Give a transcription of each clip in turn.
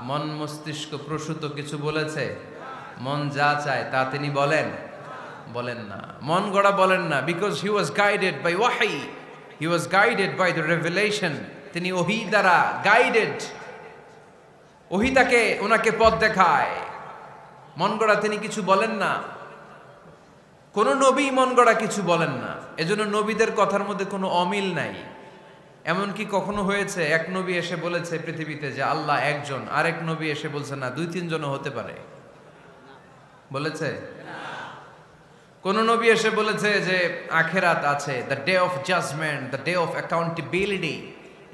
মন মস্তিষ্ক প্রসূত কিছু বলেছে? মন যা চায় তা তিনি বলেন। বলেন না। মন গড়া বলেন না। Because he was guided by ওয়াহি he was guided by the revelation তিনি ওহি দ্বারা গাইডেড ওহি তাকে, ওনাকে পথ দেখায়। মন গড়া তিনি কিছু বলেন না। কোনো নবী মন গড়া কিছু বলেন না। এজন্য নবীদের কথার মধ্যে কোনো অমিল নাই। এমনকি কখনো হয়েছে, এক নবী এসে বলেছে পৃথিবীতে যে আল্লাহ একজন, আরেক নবী এসে বলছে না, দুই তিনজনও হতে পারে। বলেছে? কোন নবী এসে বলেছে যে আখেরাত আছে the day of judgment the day of accountability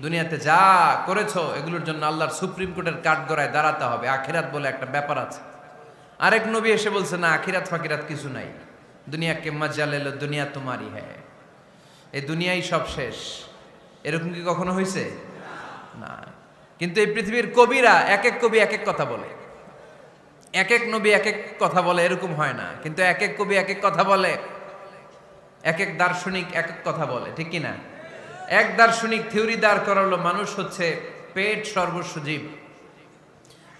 দুনিয়াতে যা করেছ এগুলোর জন্য আল্লাহর সুপ্রিম কোর্টের কাঠগড়ায় দাঁড়াতে হবে, আখেরাত বলে একটা ব্যাপার আছে। আরেক নবী এসে বলছে, না, আখিরাত ফাকিরাত কিছু নাই, দুনিয়াকে মজা লেলো দুনিয়া তোমারই হ্যাঁ এই দুনিয়াই সব শেষ। এরকম কি কখনো হয়েছে? না কিন্তু এই পৃথিবীর কবিরা এক এক কবি এক এক কথা বলে। এক এক নবী এক এক কথা বলে, এরকম হয় না। কিন্তু এক এক কবি এক এক কথা বলে। এক এক দার্শনিক এক এক কথা বলে, ঠিক কি না এক দার্শনিক থিওরি দাঁড় করালো, মানুষ হচ্ছে পেট সর্বস্ব জীব।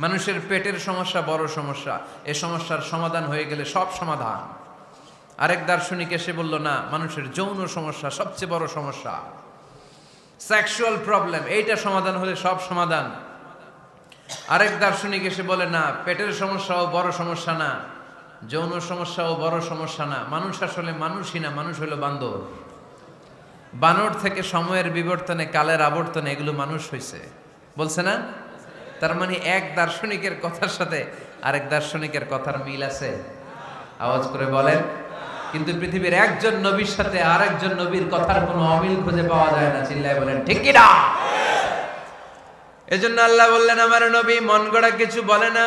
মানুষের পেটের সমস্যা বড় সমস্যা। এ সমস্যার সমাধান হয়ে গেলে সব সমাধান। আরেক দার্শনিক এসে বলল, না, মানুষের যৌন সমস্যা সবচেয়ে বড় সমস্যা। সেক্সুয়াল প্রবলেম এইটা সমাধান হলে সব সমাধান। আরেক দার্শনিক এসে বলে, না, পেটের সমস্যাও বড় সমস্যা না, যৌন সমস্যাও বড় সমস্যা না। মানুষ আসলে মানুষই না, মানুষ হলো বান্দর। বানর থেকে সময়ের বিবর্তনে, কালের আবর্তনে এগুলো মানুষ হয়েছে বলছে না? তার মানে এক দার্শনিকের কথার সাথে আরেক দার্শনিকের কথার মিল আছে। আওয়াজ করে বলেন কিন্তু পৃথিবীর একজন নবীর সাথে আরেকজন নবীর কথার কোনো অমিল খুঁজে পাওয়া যায় না চিল্লায় বলেন ঠিক কি না এজন্য আল্লাহ বললেন আমার নবী মন গড়া কিছু বলে না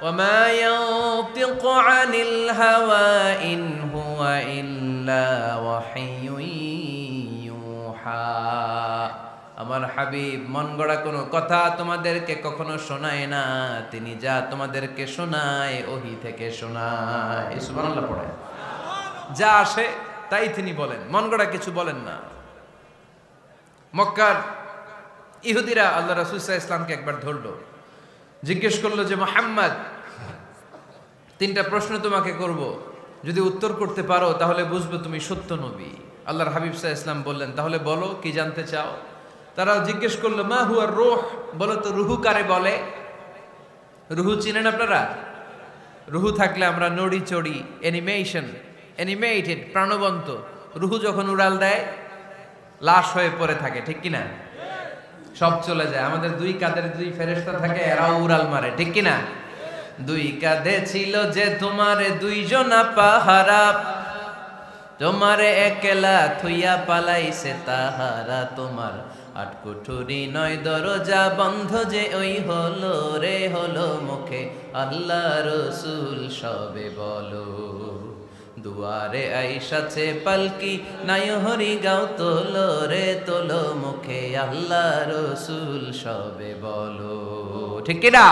وما ينطق عن الهوى إن هو إلا وحي يوحى আমার হাবিব মন গড়া কোনো কথা তোমাদেরকে কখনো শোনায় না তিনি যা তোমাদেরকে শোনায় ওহি থেকে শোনায় সুবহানাল্লাহ পড়ে যা আসে, তাই তিনি বলেন। মন গড়া কিছু বলেন না। মক্কার ইহুদিরা আল্লাহ রাসুলসাহ ইসলামকে একবার ধরলো। জিজ্ঞেস করল যে, মোহাম্মদ, তিনটা প্রশ্ন তোমাকে করব। যদি উত্তর করতে পারো, তাহলে বুঝবে তুমি সত্য নবী। আল্লাহর হাবিব সাহা ইসলাম বললেন, তাহলে বলো, কি জানতে চাও? তারা জিজ্ঞেস করল, মা হুয়ার রোহ? বলো তো, রুহু কারে বলে? রুহু চিনেন আপনারা? রুহু থাকলে আমরা নড়ি চড়ি অ্যানিমেশন অ্যানিমেটেড প্রাণবন্ত। রুহু যখন উড়াল দেয়, লাশ হয়ে পড়ে থাকে, ঠিক কি না সব চলে যায়। আমাদের দুই কাঁধের দুই ফেরেস্তা থাকে, এরাও উড়াল মারে, ঠিক কি না দুই কাঁধে ছিল যে তোমারে দুইজনা পাহারা তোমারে একলা থুইয়া পালাইছে তাহারা। তোমার আটকুঠুরি নয় দরজা বন্ধ যে ওই হলো রে, হলো মুখে আল্লাহ রসুল সবে বলো। দুয়ারে আইসাছে পালকি, নাই হরি গাও তোলো রে, তোলো মুখে আল্লাহ রসুল সবে বলো। ঠিক কিনা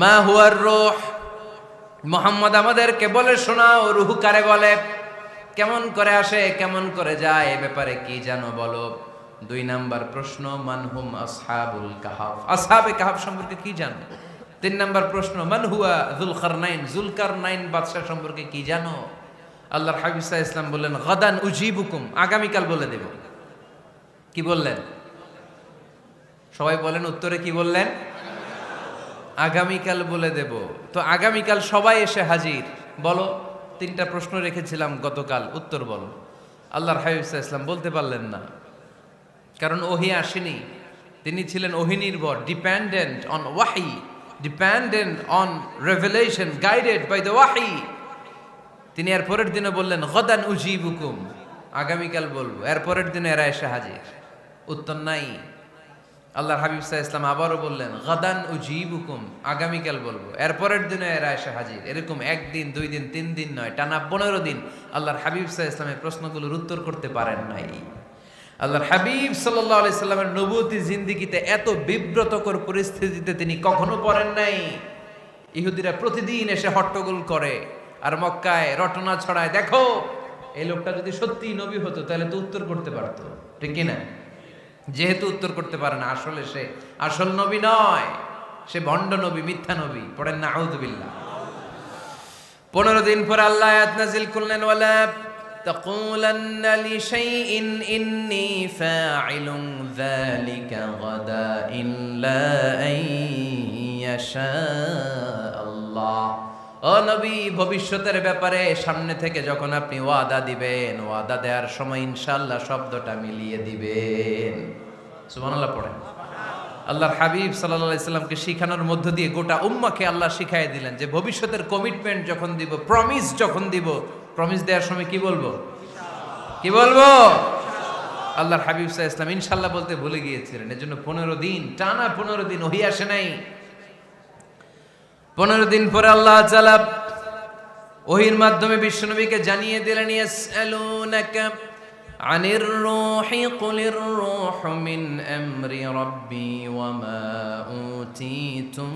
মা হুয়ার রোহ। মোহাম্মদ আমাদেরকে বলে শোনাও, রুহু কারে বলে? কেমন করে আসে, কেমন করে যায়, এ ব্যাপারে কি জানো বলো? দুই নাম্বার প্রশ্ন মানহুম আসহাবুল কাহাফ? আসহাবে কাহাফ সম্পর্কে কি জানো? তিন নম্বর প্রশ্ন, মান হুয়া জুলকার নাইন জুলকার নাইন বাদশাহ সম্পর্কে কি জানো? আল্লাহর হাবিসা ইসলাম বললেন, গদান উজিবুকুম। আগামীকাল বলে দেব। কি বললেন? সবাই বলেন উত্তরে কি বললেন? আগামীকাল বলে দেব। তো আগামীকাল সবাই এসে হাজির। বলো, তিনটা প্রশ্ন রেখেছিলাম গতকাল, উত্তর বলো। আল্লাহর হাবিবসা ইসলাম বলতে পারলেন না। কারণ ওহি আসেনি। তিনি ছিলেন ওহি নির্ভর ডিপেন্ডেন্ট অন ওয়াহি dependent on revelation guided by the ওয়াহি তিনি এর পরের দিনে বললেন, গদান উজিবুকুম। আগামীকাল বলব, এর পরের দিনে এরা এসে হাজির। উত্তর নাই। আল্লাহর হাবিব সাহা ইসলাম আবারও বললেন, গদান উজিবুকুম। আগামীকাল বলব, এর পরের দিনে এরা এসে হাজির। এরকম একদিন, দুই দিন, তিন দিন নয়, টানা পনেরো দিন আল্লাহর হাবিব সাহা ইসলামের প্রশ্নগুলোর উত্তর করতে পারেন নাই। আল্লাহর হাবিব সাল্লাহ আলি সাল্লামের নবতী জিন্দিগিতে এত বিব্রতকর পরিস্থিতিতে তিনি কখনো পড়েন নাই। ইহুদিরা প্রতিদিন এসে হট্টগোল করে আর মক্কায় রটনা ছড়ায়। দেখো, এই লোকটা যদি সত্যি নবী হতো, তাহলে তো উত্তর করতে পারতো। ঠিক কিনা যেহেতু উত্তর করতে পারে না, আসলে সে আসল নবী নয়। সে ভণ্ড নবী, মিথ্যা নবী। পড়েন না আউদুবিল্লাহ পনেরো দিন পর আল্লাহ করলেন, ওয়ালা تقولن لشيء إني فاعل ذلك غدا إلا أن يشاء الله ও নবী ভবিষ্যতের ব্যাপারে সামনে থেকে যখন আপনি ওয়াদা দিবেন ওয়াদা দেওয়ার সময় ইনশাল্লাহ শব্দটা মিলিয়ে দিবেন সুবহানাল্লাহ পড়েন আল্লাহর হাবিব সাল্লাল্লাহু আলাইহি সাল্লামকে শিখানোর মধ্য দিয়ে গোটা উম্মাকে আল্লাহ শিখাই দিলেন যে ভবিষ্যতের কমিটমেন্ট যখন দিব প্রমিস যখন দিব প্রমিস দেওয়ার সময় কি বলব? কি বলব? আল্লাহর হাবিব সাহা ইসলাম ইনশাল্লাহ বলতে ভুলে গিয়েছিলেন। এর জন্য পনেরো দিন, টানা পনেরো দিন ওহি আসে নাই। পনেরো দিন পরে আল্লাহ চালা ওহির মাধ্যমে বিশ্বনবীকে জানিয়ে দিলেন আনির রূহি, কুলির রূহ মিন আমরি রাব্বি ওয়া মা উতিতুম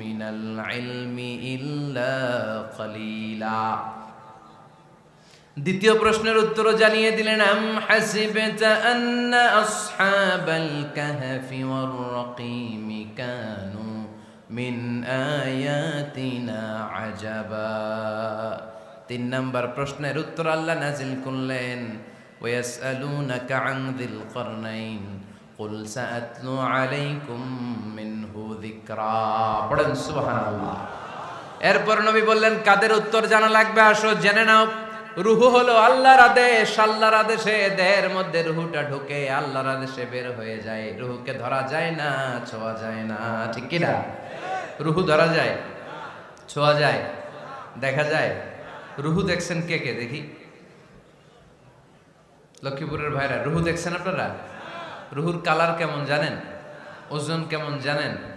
মিনাল ইলমি ইল্লা কলিলা। দ্বিতীয় প্রশ্নের উত্তর জানিয়ে দিলেন আম হাসিবতা আন্না আসহাবাল কাহফি ওয়ার রাকিম কানু মিন আয়াতিনা আজাবা তিন নাম্বার প্রশ্নের উত্তর আল্লাহ নাজিল করলেন ويسألونك عن ذي القرنين قل سأتلو عليكم منه ذكرا পড়েন সুবহানাল্লাহ এরপর নবী বললেন কাদের উত্তর জানা লাগবে আসো জেনে নাও রুহু হলো আল্লাহর আদেশ, আল্লাহর আদেশে দেহের মধ্যে রুহুটা ঢুকে আল্লাহর আদেশে বের হয়ে যায়। রুহুকে ধরা যায় না, ছোঁয়া যায় না, ঠিক কি না? রুহু ধরা যায়, ছোঁয়া যায়, দেখা যায়। রুহু দেখছেন কে কে? দেখি। লক্ষ্মীপুরের ভাইরা, রুহু দেখছেন আপনারা? রুহুর কালার কেমন জানেন? ওজন কেমন জানেন?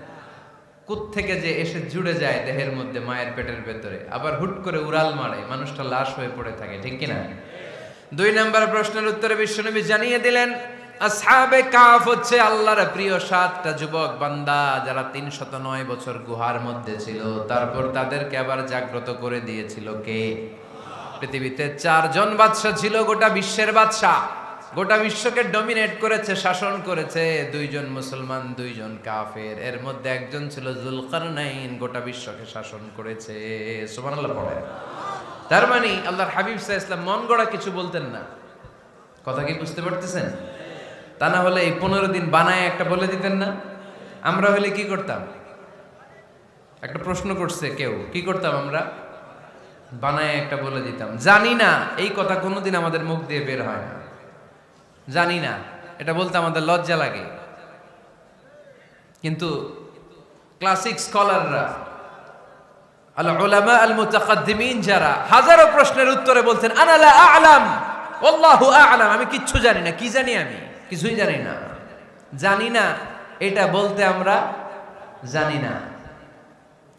থেকে যে এসে জুড়ে যায় দেহের মধ্যে মায়ের পেটের ভেতরে, আবার হুট করে উড়াল মারে, মানুষটা লাশ হয়ে পড়ে থাকে, ঠিক কিনা? দুই নাম্বার প্রশ্নের উত্তরে বিশ্বনবী জানিয়ে দিলেন, আসহাবে কাফ হচ্ছে আল্লাহর প্রিয় সাতটা যুবক বান্দা যারা তিনশত নয় বছর গুহার মধ্যে ছিল, তারপর তাদেরকে আবার জাগ্রত করে দিয়েছিল কে? পৃথিবীতে চারজন বাদশা ছিল, গোটা বিশ্বের বাদশা। গোটা বিশ্বকে ডমিনেট করেছে, শাসন করেছে, দুইজন মুসলমান, দুইজন কাফের। এর মধ্যে একজন ছিল জুলকারনাইন, গোটা বিশ্বকে শাসন করেছে। সুবহানাল্লাহ পড়ে তার মানে আল্লাহর হাবিব সাহা ইসলাম মন গড়া কিছু বলতেন না। কথা কি বুঝতে পারতেছেন? তা না হলে এই পনেরো দিন বানায় একটা বলে দিতেন না। আমরা হলে কি করতাম? একটা প্রশ্ন করছে কেউ, কি করতাম আমরা? বানায় একটা বলে দিতাম। জানি না, এই কথা কোনোদিন আমাদের মুখ দিয়ে বের হয় না। জানি না। এটা বলতে আমাদের লজ্জা লাগে। কিন্তু ক্লাসিক স্কলাররা আল ওলামা আল মুতাকাদ্দিমিন যারা, হাজারো প্রশ্নের উত্তরে বলতেন আনালা আলাম আল্লাহু আলাম। আমি কিচ্ছু জানি না। কি জানি আমি? কিছুই জানি না। জানি না, এটা বলতে আমরা জানি না।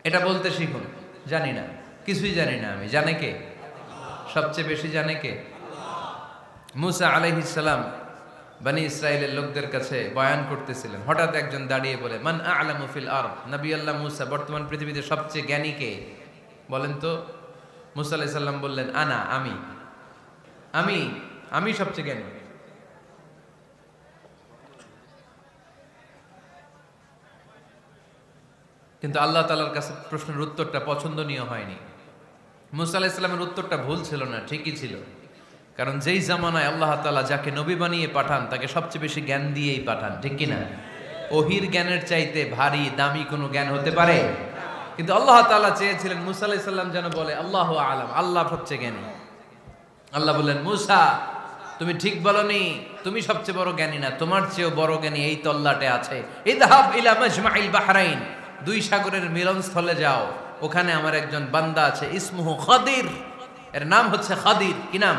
এটা বলতে শিখুন। জানি না। কিছুই জানি না আমি। জানে কে? সবচেয়ে বেশি জানে কে? মুসা আলাইহিসালাম বানি ইসরায়েলের লোকদের কাছে বয়ান করতেছিলেন। হঠাৎ একজন দাঁড়িয়ে বলে, মান আলামু ফিল আর নবী আল্লাহ মুসা বর্তমান পৃথিবীতে সবচেয়ে জ্ঞানী কে? বলেন তো। মুসা আলাইহিস সাল্লাম বললেন, আনা, আমি। আমি আমি সবচেয়ে জ্ঞানী। কিন্তু আল্লাহ তালার কাছে প্রশ্নের উত্তরটা পছন্দনীয় হয়নি। মুসা আলাহ ইসলামের উত্তরটা ভুল ছিল না, ঠিকই ছিল। কারণ যেই জামানায় আল্লাহ তালা যাকে নবী বানিয়ে পাঠান, তাকে সবচেয়ে বেশি জ্ঞান দিয়েই পাঠান, ঠিক কিনা? ওহির জ্ঞানের চাইতে ভারী, দামি কোনো জ্ঞান হতে পারে? কিন্তু আল্লাহ তালা চেয়েছিলেন মুসা আলাহ ইসলাম যেন বলে, আল্লাহ আলাম, আল্লাহ সবচেয়ে জ্ঞানী। আল্লাহ বললেন, মুসা, তুমি ঠিক বলনি, তুমি সবচেয়ে বড় জ্ঞানী না, তোমার চেয়েও বড় জ্ঞানী এই তল্লাটে আছে। বাহরাইন, দুই সাগরের মিলনস্থলে যাও, ওখানে আমার একজন বান্দা আছে, ইসমুহ খাদির। এর নাম হচ্ছে খাদির, কি নাম?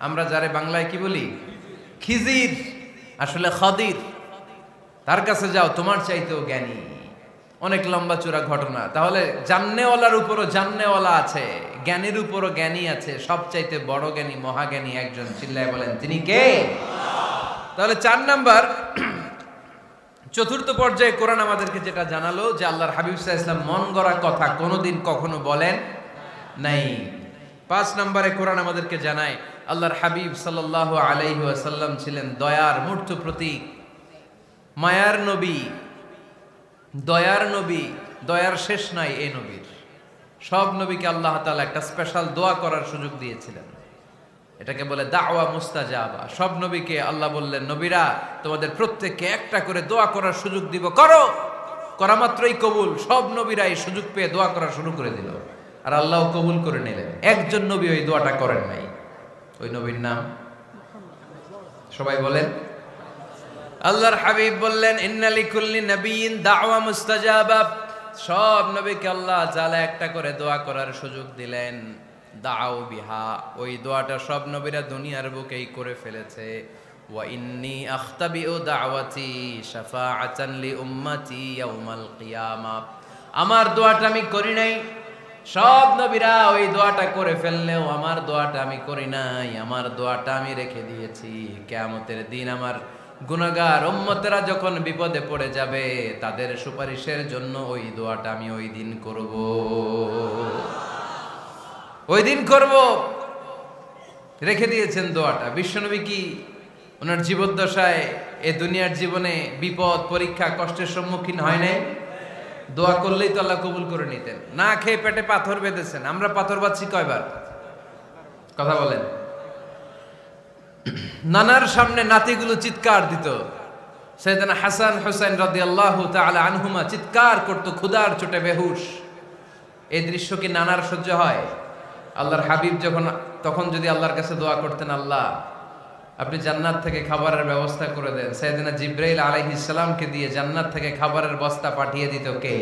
আমরা যারে বাংলায় কি বলি? খিজির, আসলে খদির। তার কাছে যাও, তোমার চাইতেও জ্ঞানী। অনেক লম্বা চূড়া ঘটনা। তাহলে জান্নেওয়ালার উপরও জান্নেওয়ালা আছে, জ্ঞানের উপরও জ্ঞানী আছে, সবচাইতে বড় জ্ঞানী, মহাজ্ঞানী একজন, চিল্লায় বলেন, তিনি কে? তাহলে চার নাম্বার, চতুর্থ পর্যায়ে কোরআন আমাদেরকে যেটা জানালো, যে আল্লাহর হাবিব সাহা ইসলাম মন গড়া কথা কোনোদিন কখনো বলেন নাই। পাঁচ নম্বরে কোরআন আমাদেরকে জানায় আল্লাহর হাবিব সাল্লাহ আলাইহি আসাল্লাম ছিলেন দয়ার মূর্ত প্রতীক, মায়ার নবী, দয়ার নবী, দয়ার শেষ নাই এই নবীর। সব নবীকে আল্লাহ তাআলা একটা স্পেশাল দোয়া করার সুযোগ দিয়েছিলেন। এটাকে বলে দাওয়া মুস্তাজাবা। সব নবীকে আল্লাহ বললেন, নবীরা, তোমাদের প্রত্যেককে একটা করে দোয়া করার সুযোগ দিব, করো। করা মাত্রই কবুল। সব নবীরা এই সুযোগ পেয়ে দোয়া করা শুরু করে দিল। আর আল্লাহ কবুল করে নিলেন। একজন নবী ওই দোয়াটা করেন নাই। ওই নবীর নাম? সবাই বলেন। আল্লাহর হাবিব বললেন ইন্নালি কুল্লি নবীন দাওয়া মুস্তাজাবা। সব নবীকে আল্লাহ জালা একটা করে দোয়া করার সুযোগ দিলেন। দাও বিহা। ওই দোয়াটা সব নবীরা দুনিয়ার বুকেই করে ফেলেছে। ওয়া ইন্নি আখতাবিউ দাওয়াতি শাফাআতান লি উম্মতি ইয়াউমাল কিয়ামা। আমার দোয়াটা আমি করি নাই। সব নবীরা ওই দোয়াটা করে ফেললেও আমার দোয়াটা আমি করি নাই, আমার দোয়াটা আমি রেখে দিয়েছি। কেয়ামতের দিন আমার গুনাগার উম্মতেরা যখন বিপদে পড়ে যাবে, তাদের সুপারিশের জন্য ওই দোয়াটা আমি ওই দিন করব। ওই দিন করব। রেখে দিয়েছেন দোয়াটা। বিশ্বনবী কি ওনার জীবদ্দশায় এ দুনিয়ার জীবনে বিপদ, পরীক্ষা, কষ্টের সম্মুখীন হয় নাই? দোয়া করলেই তো আল্লাহ কবুল করে নিতেন। না খেয়ে পেটে পাথর বেঁধেছেন, আমরা পাথর বাচ্ছি কয়বার? কথা বলেন। নানার সামনে নাতিগুলো চিৎকার দিত। সেদিন হাসান হোসেন রদি আল্লাহ আনহুমা চিৎকার করতো ক্ষুদার চোটে বেহুশ। এই দৃশ্য কি নানার সহ্য হয়? আল্লাহর হাবিব যখন, তখন যদি আল্লাহর কাছে দোয়া করতেন আল্লাহ আপনি জান্নাত থেকে খাবারের ব্যবস্থা করে দেন। সাইদিনা জিব্রাইল আলাইহিসসালামকে দিয়ে জান্নাত থেকে খাবারের বস্তা পাঠিয়ে দিত কে?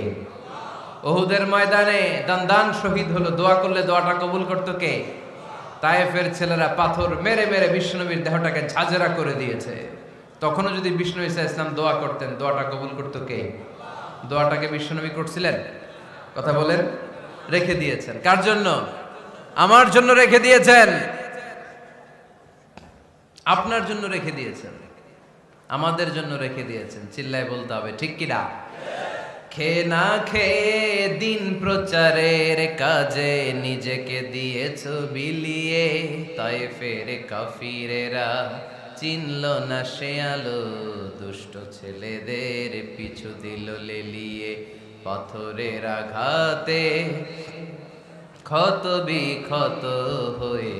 ওহুদের ময়দানে দান শহীদ হলো, দোয়া করলে দোয়াটা কবুল করতো কে? তায়েফের ছেলেরা পাথর মেরে মেরে বিষ্ণুনবীর দেহটাকে ঝাঁঝরা করে দিয়েছে। তখনও যদি বিষ্ণু ইসা ইসলাম দোয়া করতেন, দোয়াটা কবুল করতো কে? দোয়াটাকে বিষ্ণুনবী করছিলেন? কথা বলেন, রেখে দিয়েছেন। কার জন্য? আমার জন্য রেখে দিয়েছেন। আপনার জন্য রেখে দিয়েছেন। আমাদের জন্য রেখে দিয়েছেন। চিল্লায় বলতে হবে, ঠিক কিনা খেয়ে না খেয়ে দিন প্রচারের কাজে নিজেকে দিয়েছ বিলিয়ে। তাই ফেরে কাফিরেরা চিনল না সে আলো, দুষ্ট ছেলেদের পিছু দিল লেলিয়ে। পাথরের আঘাতে ক্ষত বিক্ষত হয়ে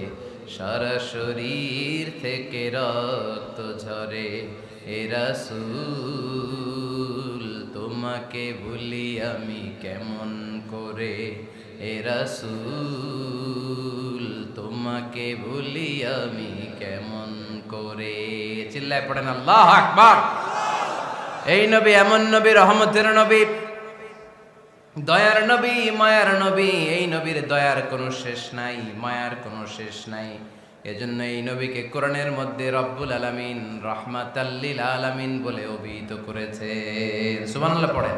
সারা শরীর থেকে রক্ত ঝরে। এরা সুল তোমাকে ভুলি আমি কেমন করে? এরা সুল তোমাকে ভুলি আমি কেমন করে? চিল্লায় পড়েন, আল্লাহ আকবার। এই নবী, এমন নবী, রহমতের নবী দয়ার নবী, মায়ার নবী, এই নবীর দয়ার কোনো শেষ নাই, মায়ার কোনো শেষ নাই। এজন্য এই নবীকে কোরআনের মধ্যে রব্বুল আলামিন রহমাতাল্লিল আলামিন বলে অভিহিত করেছে। সুবহানাল্লাহ পড়ে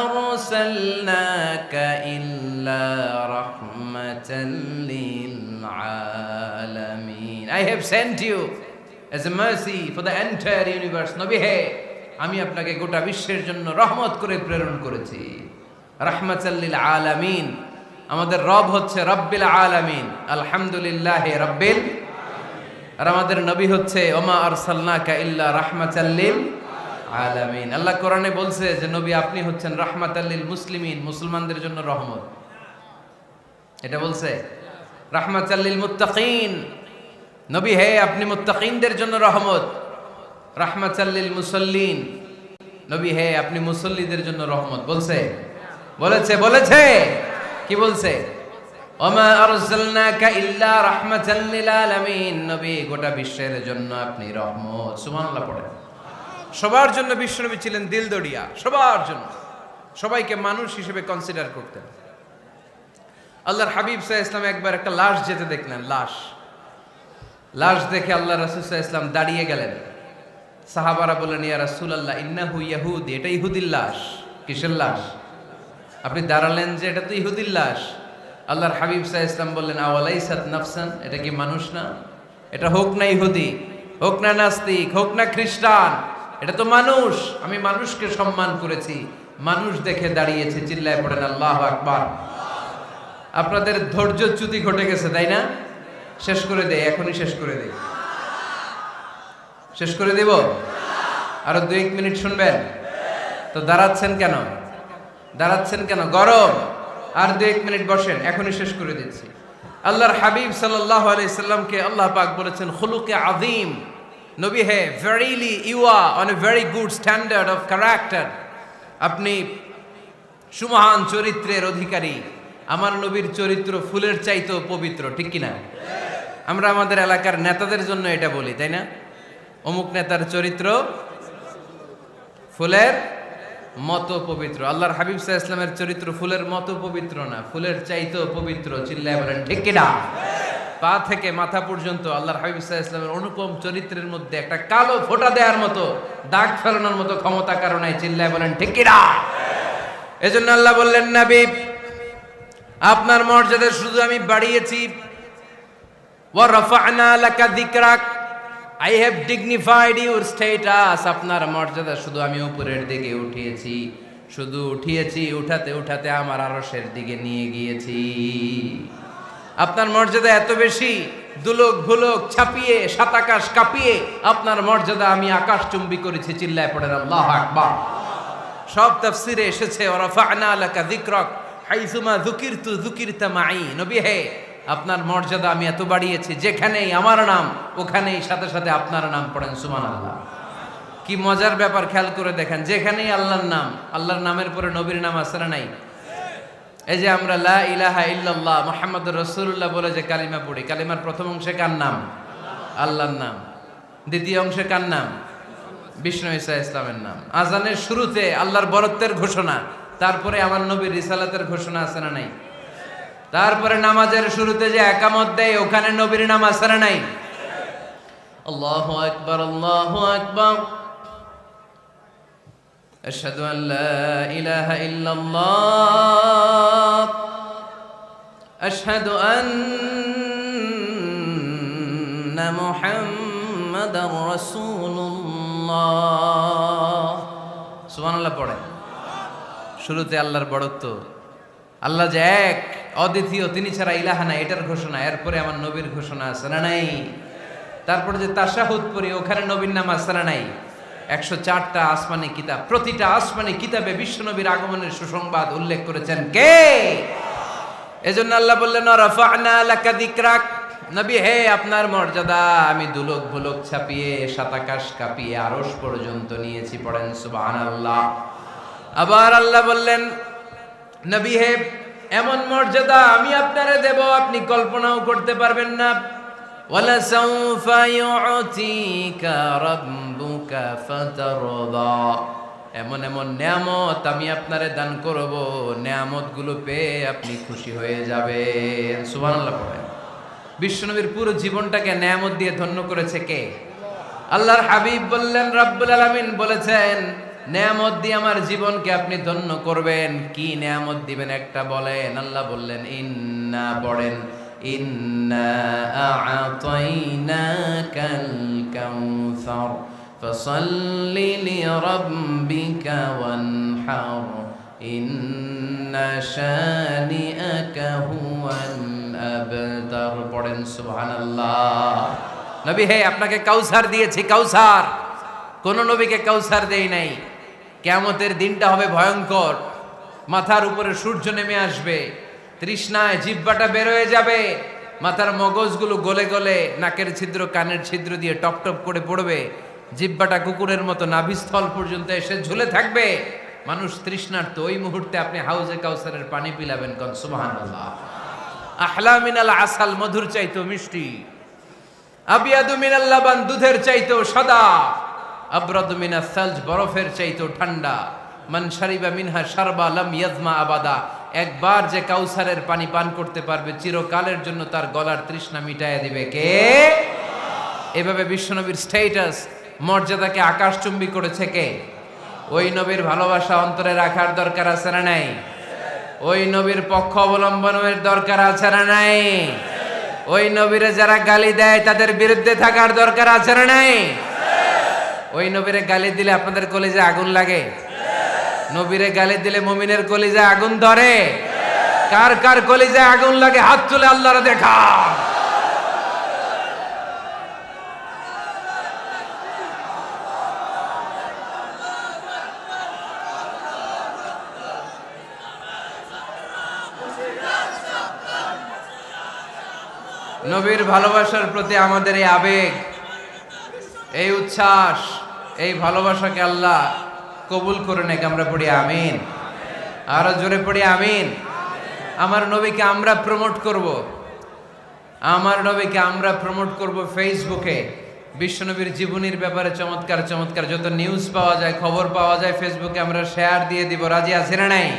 আরসালনাকা ইল্লা রাহমাতাল লিল আলামিন। I have sent you as a mercy for the entire universe হে। আমি আপনাকে গোটা বিশ্বের জন্য রহমত করে প্রেরণ করেছি। রাহমাতাল্লিল আলামিন। আমাদের রব হচ্ছে রব্বিল আলামিন। আলহামদুলিল্লাহ রব্বিল আর আমাদের নবী হচ্ছে, ওমা আরসালনাকা ইল্লা রাহমাতাল্লিল আলামিন। আল্লাহ কোরআনে বলছে যে, নবী আপনি হচ্ছেন রাহমাতাল্লিল মুসলিমিন, মুসলমানদের জন্য রহমত। এটা বলছে রাহমাতাল্লিল মুত্তাকিন। নবী, হে, আপনি মুত্তাকিনদের জন্য রহমত। রাহমাতাল্লিল মুসল্লিন। নবী, হে, আপনি মুসল্লিদের জন্য রহমত। বলছে? বলেছে বলেছে। কি বলছে? ওমা আরসালনাকা ইল্লা রাহমাতাল লিল আলামিন। নবী, গোটা বিশ্বের জন্য আপনি রহমত। সুবহানাল্লাহ পড়েন। সবার জন্য বিশ্বনবী ছিলেন দিলদড়িয়া সবার জন্য। সবাইকে মানুষ হিসেবে কনসিডার করতেন। আল্লাহর হাবিব সাহ ইসলাম একবার একটা লাশ যেতে দেখলেন, লাশ। লাশ দেখে আল্লাহ রাসুল সাহ ইসলাম দাঁড়িয়ে গেলেন। সাহাবারা বললেন, ইয়া রাসুল আল্লাহ ইন্নাহু ইয়াহুদ এটা ইহুদির লাশ। কিসের লাশ? আপনি দাঁড়ালেন যে এটা তো ইহুদির লাশ। আল্লাহর হাবিব সাহ ইসলাম বললেন আওয়ালাই সাত নাফসান? এটা কি মানুষ না? এটা হোক না ইহুদি, হোক না নাস্তিক, হোক না খ্রিস্টান, এটা তো মানুষ। আমি মানুষকে সম্মান করেছি। মানুষ দেখে দাঁড়িয়েছে, চিল্লায় পড়েন, আল্লাহ আকবার। আপনাদের ধৈর্যচ্যুতি ঘটে গেছে, তাই না? শেষ করে দেয় এখনই শেষ করে দেয় শেষ করে দেব? আরও দু এক মিনিট শুনবেন। তো দাঁড়াচ্ছেন কেন? দাঁড়াচ্ছেন কেন? গরম। আর দু এক মিনিট বসেন, এখনই শেষ করে দিচ্ছি। আল্লাহর হাবিব সাল্লাহ আলাইসাল্লামকে আল্লাহ পাক বলেছেন হলুকে আদিম নবী হে verily you are on a very good standard of character আপনি সুমহান চরিত্রের অধিকারী। আমার নবীর চরিত্র ফুলের চাইতেও পবিত্র, ঠিক কিনা? আমরা আমাদের এলাকার নেতাদের জন্য এটা বলি, তাই না? অমুক নেতার চরিত্র ফুলের মতো পবিত্র। আল্লাহর হাবিব সাহা ইসলামের চরিত্র ফুলের মতো পবিত্র না, ফুলের চাইতেও পবিত্র, চিল্লায় বলেন, ঠিক কিনা? পা থেকে মাথা পর্যন্ত আল্লাহর হাবিব সাহা ইসলামের অনুপম চরিত্রের মধ্যে একটা কালো ফোঁটা দেওয়ার মতো, দাগ ফেলানোর মতো ক্ষমতা কারণে চিল্লায় বলেন, ঠিক কিনা? এজন্য আল্লাহ বললেন, নবী, আপনার মর্যাদা শুধু আমি বাড়িয়েছি। ওয়া রাফা'না লাকা যিকরাক I have dignified your status আপনার মর্যাদা শুধু আমি উপরের দিকে উঠিয়েছি। শুধু উঠিয়েছি, উঠাতে উঠাতে আমার আরশের দিকে নিয়ে গিয়েছি। আপনার মর্যাদা এত বেশি, দুলোক ভুলোক ছাপিয়ে, সাতাকাশ কাঁপিয়ে, আপনার মর্যাদা আমি আকাশ চুম্বি করেছি, চিল্লায় পড়েন, আল্লাহ আকবার। সব তাফসিরে এসেছে ওরাফা'না লাকা যিকরাক, হাইসুমা যুকিরতু যুকিরতা মাই নবী হে আপনার মর্যাদা আমি এত বাড়িয়েছি, যেখানেই আমার নাম, ওখানেই সাথে সাথে আপনার নাম পড়েন সুমান আল্লাহ কি মজার ব্যাপার, খেয়াল করে দেখেন, যেখানেই আল্লাহর নাম, আল্লাহর নামের পরে নবীর নাম আছে না নাই? এই যে আমরা লা ইলাহা ইল্লাল্লাহ, মুহাম্মাদুর রাসূলুল্লাহ বলে যে কালিমা পড়ি, কালিমার প্রথম অংশে কার নাম? আল্লাহর নাম। দ্বিতীয় অংশে কার নাম? বিষ্ণু ইসা ইসলামের নাম। আজানের শুরুতে আল্লাহর বরত্বের ঘোষণা, তারপরে আমার নবীর রিসালাতের ঘোষণা আছে না নাই? তারপরে নামাজের শুরুতে যে একামত দেয় ওখানে নবীর নাম আছে না নাই আল্লাহু আকবার আল্লাহু আকবার أشهد أن لا إله إلا الله أشهد أن محمد رسول الله سبحان الله পড়ে শুরুতে আল্লাহর বড়ত্ব আল্লাহ যে এক অদ্বিতীয়, তিনি ছাড়া ইলাহা নাই, এটার ঘোষণা, এরপরে আমার নবীর ঘোষণা আছে না নাই? তারপরে যে তাশাহুদ পড়ি, ওখানে নবীর নাম আছে না নাই? একশো চারটা আসমানি কিতাব, প্রতিটা আসমানি কিতাবে বিশ্বনবীর আগমনের সুসংবাদ উল্লেখ করেছেন কে? এজন্য আল্লাহ বললেন নবী, হে আপনার মর্যাদা, আমি দুলক ভুলক ছাপিয়ে, সাতাকাশ কাঁপিয়ে, আরশ পর্যন্ত নিয়েছি। পড়েন সুবহানাল্লাহ। আবার আল্লাহ বললেন, নবী, হে এমন মর্যাদা আমি আপনারে দেব আপনি কল্পনাও করতে পারবেন না ولسوف يعطيك ربك فترضى এমন এমন নিয়ামত আমি আপনারে দান করব নিয়ামত গুলো পেয়ে আপনি খুশি হয়ে যাবেন সুবহানাল্লাহ পড়েন বিশ্বনবীর পুরো জীবনটাকে নিয়ামত দিয়ে ধন্য করেছে কে আল্লাহর হাবিব বললেন রাব্বুল আলামিন বলেছেন নেয়ামত দিয়ে আমার জীবনকে আপনি ধন্য করবেন। কি নেয়ামত দিবেন একটা বলেন? আল্লাহ বললেন, ইন্না পড়েন ইন্না পড়েন নবী, হে, আপনাকে কাউসার দিয়েছি, কাউসার। কোন নবীকে কাউসার দেই নাই। কেমতের দিনটা হবে ভয়ঙ্কর। মাথার উপরে সূর্য নেমে আসবে। তৃষ্ণায় জিব্বাটা বের হয়ে যাবে। মাথার মগজগুলো গলে গলে নাকের ছিদ্র, কানের ছিদ্র দিয়ে টপ টপ করে পড়বে। জিব্বাটা কুকুরের মতো নাভিস্থল পর্যন্ত এসে ঝুলে থাকবে। মানুষ তৃষ্ণার্ত, ওই মুহূর্তে আপনি হাউজে কাউসারের পানি পিলাবেন কন, সুবহানাল্লাহ। আহলা মিনাল আসাল, মধুর চাইতো মিষ্টি। আবিয়াদু মিনাল্লাবান দুধের চাইতো সাদা। আব্রাদু মিনা সালজ বরফের চাইতো ঠান্ডা। মান শারিবা মিনহা শারবা লাম ইয়াজমা আবাদা। একবার যে কাউসারের পানি পান করতে পারবে, চিরকালের জন্য তার গলার তৃষ্ণা মিটায় দিবে। কে? এভাবে বিশ্বনবীর স্টেটাস মর্যাদাকে আকাশচুম্বী করেছে কে? ওই নবীর ভালোবাসা অন্তরে রাখার দরকার আছে না নাই? ওই নবীর পক্ষ অবলম্বনের দরকার আছে না নাই? ওই নবীরে যারা গালি দেয়, তাদের বিরুদ্ধে থাকার দরকার আছে না নাই? ওই নবীরে গালি দিলে আপনাদের কলেজে আগুন লাগে? নবীরে গালি দিলে মমিনের কলেজে আগুন ধরে? কার কার কলেজে আগুন লাগে? হাত তুলে আল্লাহর দেখা নবীর ভালোবাসার প্রতি আমাদের এই আবেগ, এই উচ্ছ্বাস এই ভালোবাসাকে আল্লাহ কবুল করে নেক, আমরা পড়ি আমিন। আরও জোরে পড়ি আমিন। আমার নবীকে আমরা প্রমোট করব। আমার নবীকে আমরা প্রমোট করব ফেসবুকে বিশ্বনবীর জীবনীর ব্যাপারে চমৎকার চমৎকার। যত নিউজ পাওয়া যায়, খবর পাওয়া যায় ফেসবুকে আমরা শেয়ার দিয়ে দিব। রাজি আছে না নাই?